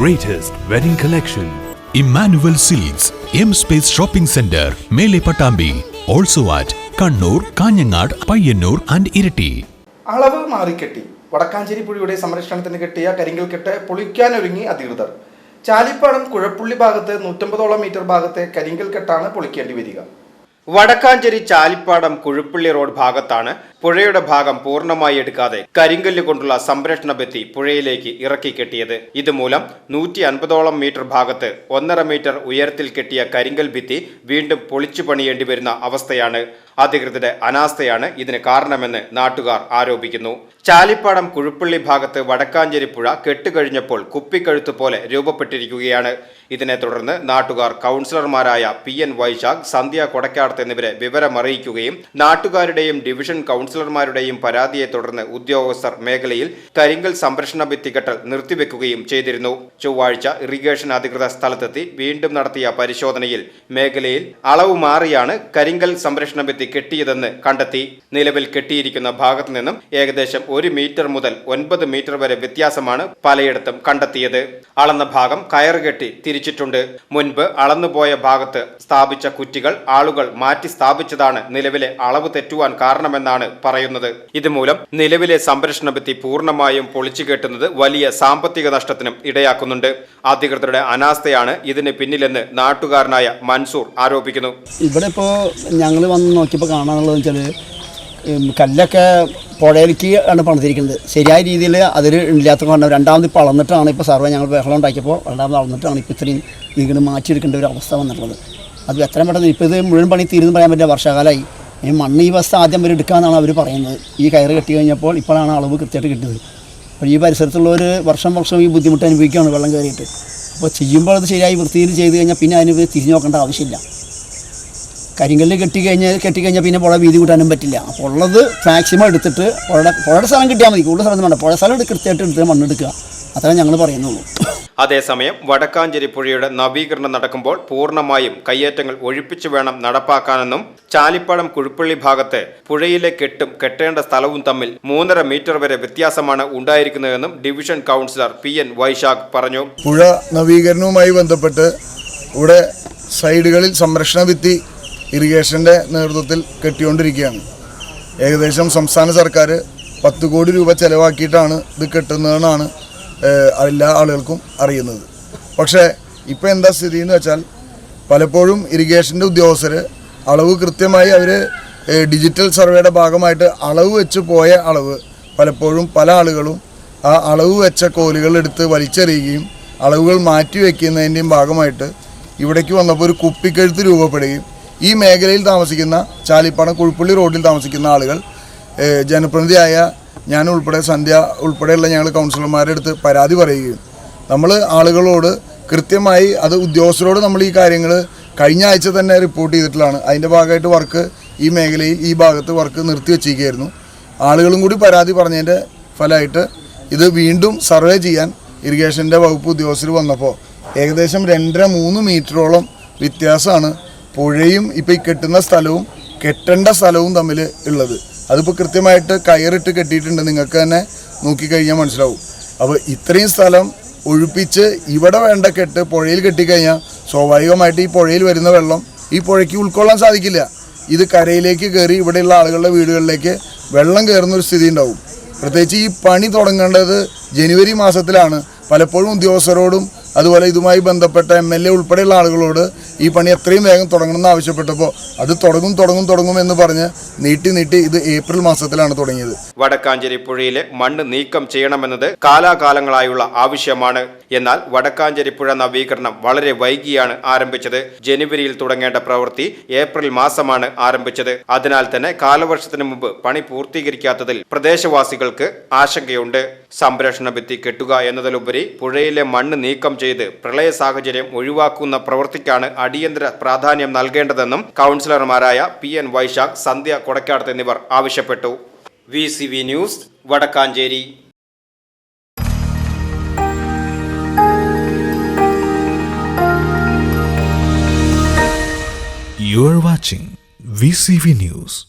greatest wedding collection. Emmanuel silks M space shopping centre മേലെ Pattambi also at Kannur Kanhangad Payyanur and Iritty അളവ് മാറിക്കെട്ടി. വടക്കാഞ്ചേരി പുഴയുടെ സംരക്ഷണത്തിന് കെട്ടിയ കരിങ്കൽ കെട്ട് പൊളിക്കാനൊരുങ്ങി അധികൃതർ. ചാലിപ്പാടം കുഴപ്പുള്ളി ഭാഗത്ത് നൂറ്റമ്പതോളം മീറ്റർ ഭാഗത്തെ കരിങ്കൽ കെട്ടാണ് പൊളിക്കേണ്ടി വരിക. വടക്കാഞ്ചേരി ചാലിപ്പാടം കുഴപ്പുള്ളി റോഡ് ഭാഗത്താണ് പുഴയുടെ ഭാഗം പൂർണമായി എടുക്കാതെ കരിങ്കല്ല് കൊണ്ടുള്ള സംരക്ഷണ ഭിത്തി പുഴയിലേക്ക് ഇറക്കി കെട്ടിയത്. ഇതുമൂലം നൂറ്റി അൻപതോളം മീറ്റർ ഭാഗത്ത് ഒന്നര മീറ്റർ ഉയരത്തിൽ കെട്ടിയ കരിങ്കൽ ഭിത്തി വീണ്ടും പൊളിച്ചു പണിയേണ്ടി വരുന്ന അവസ്ഥയാണ്. അധികൃതരുടെ അനാസ്ഥയാണ് ഇതിന് കാരണമെന്ന് നാട്ടുകാർ ആരോപിക്കുന്നു. ചാലിപ്പാടം കുഴുപ്പള്ളി ഭാഗത്ത് വടക്കാഞ്ചേരി പുഴ കെട്ടുകഴിഞ്ഞപ്പോൾ കുപ്പിക്കഴുത്ത് പോലെ രൂപപ്പെട്ടിരിക്കുകയാണ്. ഇതിനെ തുടർന്ന് നാട്ടുകാർ കൗൺസിലർമാരായ പി എൻ വൈശാഖ് സന്ധ്യ കൊടക്കാടത്ത് എന്നിവരെ വിവരമറിയിക്കുകയും നാട്ടുകാരുടെയും ഡിവിഷൻ കൗൺസിലർമാരുടെയും പരാതിയെ തുടർന്ന് ഉദ്യോഗസ്ഥർ മേഖലയിൽ കരിങ്കൽ സംരക്ഷണ ഭിത്തി കെട്ടൽ നിർത്തിവെക്കുകയും ചെയ്തിരുന്നു. ചൊവ്വാഴ്ച ഇറിഗേഷൻ അധികൃത സ്ഥലത്തെത്തി വീണ്ടും നടത്തിയ പരിശോധനയിൽ മേഖലയിൽ അളവ് മാറിയാണ് കരിങ്കൽ സംരക്ഷണ ഭിത്തി കെട്ടിയതെന്ന് കണ്ടെത്തി. നിലവിൽ കെട്ടിയിരിക്കുന്ന ഭാഗത്തു നിന്നും ഏകദേശം ഒരു മീറ്റർ മുതൽ ഒൻപത് മീറ്റർ വരെ വ്യത്യാസമാണ് പലയിടത്തും കണ്ടെത്തിയത്. അളന്ന ഭാഗം കയറുകെട്ടി തിരിച്ചിട്ടുണ്ട്. മുൻപ് അളന്നുപോയ ഭാഗത്ത് സ്ഥാപിച്ച കുറ്റികൾ ആളുകൾ മാറ്റി സ്ഥാപിച്ചതാണ് നിലവിലെ അളവ് തെറ്റുവാൻ കാരണമെന്നാണ് പറയുന്നത്. ഇതുമൂലം നിലവിലെ സംരക്ഷണ ഭിത്തി പൂർണമായും പൊളിച്ചുകെട്ടുന്നത് വലിയ സാമ്പത്തിക നഷ്ടത്തിനും ഇടയാക്കുന്നുണ്ട്. അധികൃതരുടെ അനാസ്ഥയാണ് ഇതിന് പിന്നിലെന്ന് നാട്ടുകാരനായ മൻസൂർ ആരോപിക്കുന്നു. ഇവിടെ ഇപ്പോ ഞങ്ങൾ വന്ന് നോക്കിയപ്പോൾ കാണാനുള്ളത് വെച്ചാൽ കല്ലൊക്കെ പുഴയിലേക്ക് ആണ് പണിതിരിക്കുന്നത്. ശരിയായ രീതിയിൽ അതിൽ ഇല്ലാത്ത കാരണം. രണ്ടാമത് ഇപ്പോൾ അളന്നിട്ടാണ് ഇപ്പോൾ സർവേ ഞങ്ങൾ ബഹളം ഉണ്ടാക്കിയപ്പോൾ രണ്ടാമത് അളന്നിട്ടാണ് ഇപ്പോൾ ഇത്രയും വീട് മാറ്റിയെടുക്കേണ്ട ഒരു അവസ്ഥ വന്നിട്ടുള്ളത്. അത് എത്രയും പെട്ടെന്ന് ഇപ്പോൾ ഇത് മുഴുവൻ പണി തീരുന്നു പറയാൻ പറ്റില്ല. വർഷകാലമായി ഈ മണ്ണ് ഈ വസ്തു ആദ്യം വരെ എടുക്കാമെന്നാണ് അവർ പറയുന്നത്. ഈ കയറ് കെട്ടി കഴിഞ്ഞപ്പോൾ ഇപ്പോഴാണ് അളവ് കൃത്യമായിട്ട് കിട്ടുന്നത് അപ്പോൾ ഈ പരിസരത്തുള്ളവർ വർഷം വർഷം ഈ ബുദ്ധിമുട്ട് അനുഭവിക്കുകയാണ് വെള്ളം കയറിയിട്ട്. അപ്പോൾ ചെയ്യുമ്പോൾ അത് ശരിയായി വൃത്തിയിൽ ചെയ്ത് കഴിഞ്ഞാൽ പിന്നെ അതിന് തിരിഞ്ഞു നോക്കേണ്ട ആവശ്യമില്ല. കരിങ്കല്ല് കെട്ടി കഴിഞ്ഞാൽ കെട്ടി കഴിഞ്ഞാൽ പിന്നെ പുഴ വീതി കൂട്ടാനും പറ്റില്ല. അപ്പോൾ ഉള്ളത് മാക്സിമം എടുത്തിട്ട് പുഴയുടെ പുഴയുടെ സ്ഥലം കിട്ടിയാൽ മതി. കൂടുതൽ സ്ഥലം വേണ്ട. പുഴ സ്ഥലം കൃത്യമായിട്ട് എടുത്ത് മണ്ണെടുക്കുക അത്രേ ഞങ്ങൾ പറയുന്നുള്ളൂ. അതേസമയം വടക്കാഞ്ചേരി പുഴയുടെ നവീകരണം നടക്കുമ്പോൾ പൂർണമായും കയ്യേറ്റങ്ങൾ ഒഴിപ്പിച്ചു വേണം നടപ്പാക്കാനെന്നും ചാലിപ്പഴം കുഴിപ്പള്ളി ഭാഗത്ത് പുഴയിലെ കെട്ടും കെട്ടേണ്ട സ്ഥലവും തമ്മിൽ മൂന്നര മീറ്റർ വരെ വ്യത്യാസമാണ് ഉണ്ടായിരിക്കുന്നതെന്നും division councillor P N Vaisakh പറഞ്ഞു. പുഴ നവീകരണവുമായി ബന്ധപ്പെട്ട് ഇവിടെ സൈഡുകളിൽ സംരക്ഷണ ഭിത്തി ഇറിഗേഷന്റെ നേതൃത്വത്തിൽ കെട്ടിക്കൊണ്ടിരിക്കുകയാണ്. ഏകദേശം സംസ്ഥാന സർക്കാർ പത്ത് കോടി രൂപ ചെലവാക്കിയിട്ടാണ് ഇത് കെട്ടുന്നതെന്നാണ് എല്ലാ ആളുകൾക്കും അറിയുന്നത്. പക്ഷേ ഇപ്പോൾ എന്താ സ്ഥിതി എന്ന് വെച്ചാൽ പലപ്പോഴും ഇറിഗേഷന്റെ ഉദ്യോഗസ്ഥർ അളവ് കൃത്യമായി അവർ ഡിജിറ്റൽ സർവേയുടെ ഭാഗമായിട്ട് അളവ് വെച്ച് പോയ അളവ് പലപ്പോഴും പല ആളുകളും ആ അളവ് വെച്ച കോലുകൾ എടുത്ത് വലിച്ചെറിയുകയും അളവുകൾ മാറ്റി വയ്ക്കുന്നതിന്റെയും ഭാഗമായിട്ട് ഇവിടേക്ക് വന്നപ്പോൾ ഒരു കുപ്പിക്കഴുത്ത് രൂപപ്പെടുകയും ഈ മേഖലയിൽ താമസിക്കുന്ന ചാലിപ്പാടം കുഴിപ്പള്ളി റോഡിൽ താമസിക്കുന്ന ആളുകൾ ജനപ്രതിനിധിയായ ഞാൻ ഉൾപ്പെടെ സന്ധ്യ ഉൾപ്പെടെയുള്ള ഞങ്ങൾ കൗൺസിലർമാരുടെ അടുത്ത് പരാതി പറയുകയും. നമ്മൾ ആളുകളോട് കൃത്യമായി അത് ഉദ്യോഗസ്ഥരോട് നമ്മൾ ഈ കാര്യങ്ങൾ കഴിഞ്ഞ ആഴ്ച തന്നെ റിപ്പോർട്ട് ചെയ്തിട്ടുള്ളതാണ്. അതിന്റെ ഭാഗമായിട്ട് വർക്ക് ഈ മേഖലയിൽ ഈ ഭാഗത്ത് വർക്ക് നിർത്തി വെച്ചിരിക്കുകയായിരുന്നു. ആളുകളും കൂടി പരാതി പറഞ്ഞതിന്റെ ഫലമായിട്ട് ഇത് വീണ്ടും സർവേ ചെയ്യാൻ ഇറിഗേഷന്റെ വകുപ്പ് ഉദ്യോഗസ്ഥർ വന്നപ്പോൾ ഏകദേശം രണ്ടര മൂന്ന് മീറ്ററോളം വ്യത്യാസമാണ് പുഴയും ഇപ്പോൾ ഈ കെട്ടുന്ന സ്ഥലവും കെട്ടേണ്ട സ്ഥലവും തമ്മിൽ ഉള്ളത്. അതിപ്പോൾ കൃത്യമായിട്ട് കയറിട്ട് കെട്ടിയിട്ടുണ്ട്. നിങ്ങൾക്ക് തന്നെ നോക്കിക്കഴിഞ്ഞാൽ മനസ്സിലാവും. അപ്പോൾ ഇത്രയും സ്ഥലം ഒഴിപ്പിച്ച് ഇവിടെ വേണ്ട കെട്ട് പുഴയിൽ കെട്ടിക്കഴിഞ്ഞാൽ സ്വാഭാവികമായിട്ട് ഈ പുഴയിൽ വരുന്ന വെള്ളം ഈ പുഴയ്ക്ക് ഉൾക്കൊള്ളാൻ സാധിക്കില്ല. ഇത് കരയിലേക്ക് കയറി ഇവിടെയുള്ള ആളുകളുടെ വീടുകളിലേക്ക് വെള്ളം കയറുന്ന ഒരു സ്ഥിതി ഉണ്ടാവും പ്രത്യേകിച്ച് ഈ പണി തുടങ്ങേണ്ടത് ജനുവരി മാസത്തിലാണ്. പലപ്പോഴും ഉദ്യോഗസ്ഥരോടും അതുപോലെ ഇതുമായി ബന്ധപ്പെട്ട എം എൽ എ ഉൾപ്പെടെയുള്ള ആളുകളോട് ഈ പണി എത്രയും വേഗം തുടങ്ങണമെന്ന് ആവശ്യപ്പെട്ടപ്പോൾ അത് തുടങ്ങും തുടങ്ങും തുടങ്ങും എന്ന് പറഞ്ഞ് നീട്ടി നീട്ടി ഇത് ഏപ്രിൽ മാസത്തിലാണ് തുടങ്ങിയത്. വടക്കാഞ്ചേരി പുഴയിലെ മണ്ണ് നീക്കം ചെയ്യണമെന്നത് കാലാകാലങ്ങളായുള്ള ആവശ്യമാണ്. എന്നാൽ വടക്കാഞ്ചേരി പുഴ നവീകരണം വളരെ വൈകിയാണ് ആരംഭിച്ചത്. ജനുവരിയിൽ തുടങ്ങേണ്ട പ്രവൃത്തി ഏപ്രിൽ മാസമാണ് ആരംഭിച്ചത്. അതിനാൽ തന്നെ കാലവർഷത്തിന് മുമ്പ് പണി പൂർത്തീകരിക്കാത്തതിൽ പ്രദേശവാസികൾക്ക് ആശങ്കയുണ്ട്. സംരക്ഷണ ഭിത്തി കെട്ടുക എന്നതിലുപരി പുഴയിലെ മണ്ണ് നീക്കം ചെയ്ത് പ്രളയ സാഹചര്യം ഒഴിവാക്കുന്ന പ്രവൃത്തിക്കാണ് അടിയന്തര പ്രാധാന്യം നൽകേണ്ടതെന്നും കൗൺസിലർമാരായ പി എൻ വൈശാഖ് സന്ധ്യ കൊടക്കാടത്ത് എന്നിവർ ആവശ്യപ്പെട്ടു V C V news Vadakkanchery You are watching VCV News.